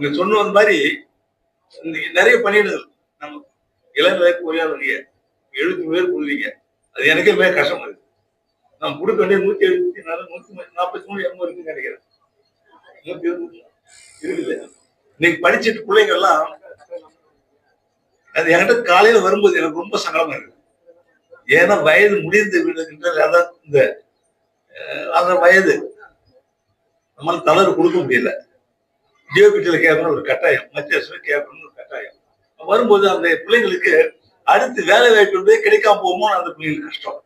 நீங்க சொன்ன மாதிரி நிறைய பணியிடங்கள். நம்ம இளநிலை பொறியாளருடைய எழுபத்தி பேர் கொடுவீங்க அது எனக்கே மிக கஷ்டமா இருக்கு. நான் கொடுக்க வேண்டிய நூத்தி எழுபத்தி நாலு நூத்தி நாற்பத்தி மூணு எண்பது இருக்குன்னு நினைக்கிறேன். நூத்தி இருபது இருக்குது. இன்னைக்கு படிச்சுட்டு பிள்ளைங்க எல்லாம் அது என்கிட்ட காலையில வரும்போது எனக்கு ரொம்ப சங்கடமா இருக்கு. ஏன்னா வயது முடிந்து விடுகின்ற அதான் இந்த அந்த வயது நம்மளால தளர்வு கொடுக்க முடியல. ஜியோபிட்டியில் கேட்கணும் ஒரு கட்டாயம். மத்திய அரசு கேட்கணும்னு ஒரு கட்டாயம். வரும்போது அந்த பிள்ளைங்களுக்கு அடுத்து வேலை வாய்ப்பு கிடைக்காம போகுமோ அந்த பிள்ளைங்களுக்கு கஷ்டம்.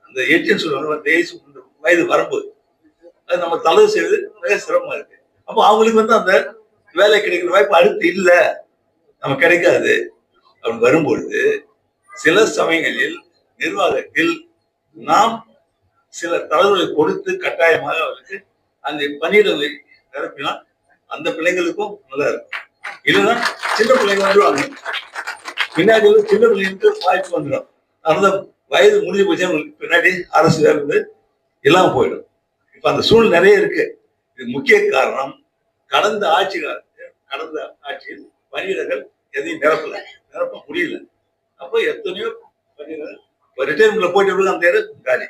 அந்த ஏஜென்ட் சொல்லுவாங்க அந்த ஏஜ் வயது வரும்போது. அது நம்ம தளர்வு செய்வது மிக சிரமமா இருக்கு. அப்போ அவங்களுக்கு வந்து அந்த வேலை கிடைக்கிற வாய்ப்பு அடுத்து இல்லை. நம்ம கிடைக்காது. அப்படி வரும்பொழுது சில சமயங்களில் நிர்வாகத்தில் நாம் சில தளர்வுகளை கொடுத்து கட்டாயமாக அவருக்கு அந்த பணியிடங்களை நிரப்பினால் அந்த பிள்ளைங்களுக்கும் நல்லா இருக்கும். இல்லைன்னா சின்ன பிள்ளைங்க வந்துடுவாங்க பின்னாடி வந்து சின்ன பிள்ளைங்களுக்கு வாய்ப்பு வந்துடும். அந்த வயது முடிஞ்சு போச்சு அவங்களுக்கு பின்னாடி அரசு வேலை எல்லாம் போயிடும். இப்ப அந்த சூழ்நிலை நிறைய இருக்கு. இது முக்கிய காரணம். கடந்த ஆட்சி கடந்த ஆட்சியில் பணியிடங்கள் எதையும் நிரப்பல. நிரப்ப முடியல. அப்போ எத்தனையோ பணியிடங்கள் ரிட்டைர்மெண்ட்ல போயிட்டு அந்த இடம் காலி.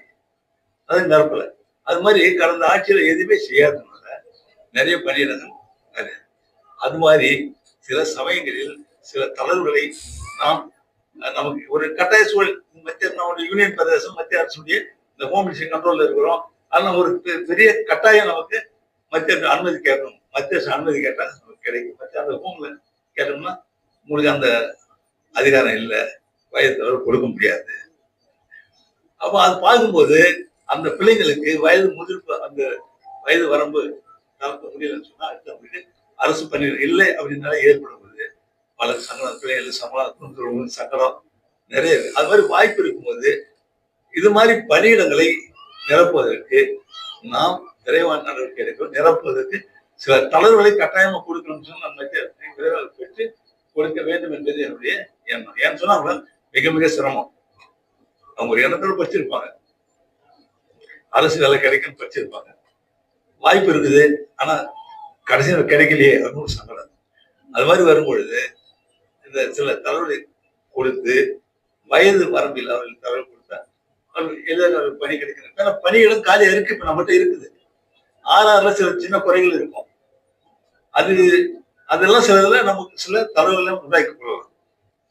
அது நிரப்பல. அது மாதிரி கடந்த ஆட்சியில எதுவுமே செய்யாததுனால நிறைய பணியிடங்கள் அது. அது மாதிரி சில சமயங்களில் சில தளர்வுகளை நாம் நமக்கு ஒரு கட்டாய சூழல் மத்திய நம்முடைய யூனியன் பிரதேசம் மத்திய அரசுடைய இந்த ஹோம் மினிஸ்டர் கண்ட்ரோல்ல இருக்கிறோம். அதனால ஒரு பெரிய கட்டாயம் நமக்கு மத்திய அரசு அனுமதி கேட்கணும். மத்திய அரசு அனுமதி கேட்டால் நமக்கு கிடைக்கும். மத்திய அந்த ஹோம்ல கேட்டோம்னா உங்களுக்கு அந்த அதிகாரம் இல்லை. வயது தளர்வு கொடுக்க முடியாது. அப்போ அது பார்க்கும்போது அந்த பிள்ளைங்களுக்கு வயது முதிர்ப்பு அந்த வயது வரம்பு நடத்த முடியலன்னு சொன்னா அடுத்து அரசு பணிகள் இல்லை அப்படின்னால ஏற்படும் போது பல சங்கடம் பிள்ளைகள் சம்பளம் சங்கடம் நிறைய இருக்கு. அது மாதிரி வாய்ப்பு இருக்கும்போது இது மாதிரி பணியிடங்களை நிரப்புவதற்கு நாம் விரைவான நடவடிக்கை எடுக்கணும். நிரப்புவதற்கு சில தளர்வுகளை கட்டாயமா கொடுக்கணும்னு சொன்னா நம்ம விரைவாக பெற்று கொடுக்க வேண்டும் என்பது என்னுடைய எண்ணம். ஏன்னு சொன்னா அவங்க மிக மிக சிரமம். அவங்க ஒரு எண்ணத்தோட படிச்சிருப்பாங்க. அரசு வேலை கிடைக்கும்னு படிச்சிருப்பாங்க. வாய்ப்பு இருக்குது. ஆனா கடைசியில் கிடைக்கலையே அப்படின்னு ஒரு சங்கடம் அது மாதிரி வரும்பொழுது இந்த சில தளர்வுகளை கொடுத்து வயது வரம்பில் அவர்களுக்கு தகவல் கொடுத்தா எல்லாரும் பணி கிடைக்கிறாங்க ஏன்னா காலியாக காலியா இருக்கு. இப்ப நம்மகிட்ட இருக்குது. ஆறாறுல சில சின்ன குறைகள் இருக்கும். அது அதெல்லாம் சிலதுல நமக்கு சில தரவுகளை உண்டாக்கப்படுவாங்க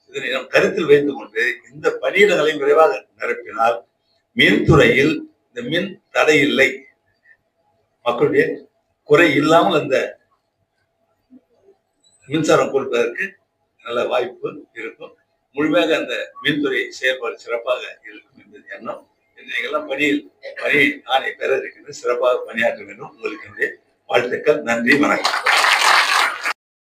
இதனை நம் கருத்தில் வைத்துக் கொண்டு இந்த பணியிடங்களை விரைவாக நிரப்பினால் மின்துறையில் இந்த மின் தடை இல்லை. மக்களுடைய குறை இல்லாமல் அந்த மின்சாரம் கொடுப்பதற்கு நல்ல வாய்ப்பு இருக்கும். முழுமையாக அந்த மின்துறை செயல்பாடு சிறப்பாக இருக்கும் என்பது எண்ணம். நீங்கள்லாம் பணியில் பணி ஆணை பெற இருக்கின்ற சிறப்பாக பணியாற்ற வேண்டும். உங்களுக்கு என்னுடைய வாழ்த்துக்கள். நன்றி வணக்கம்.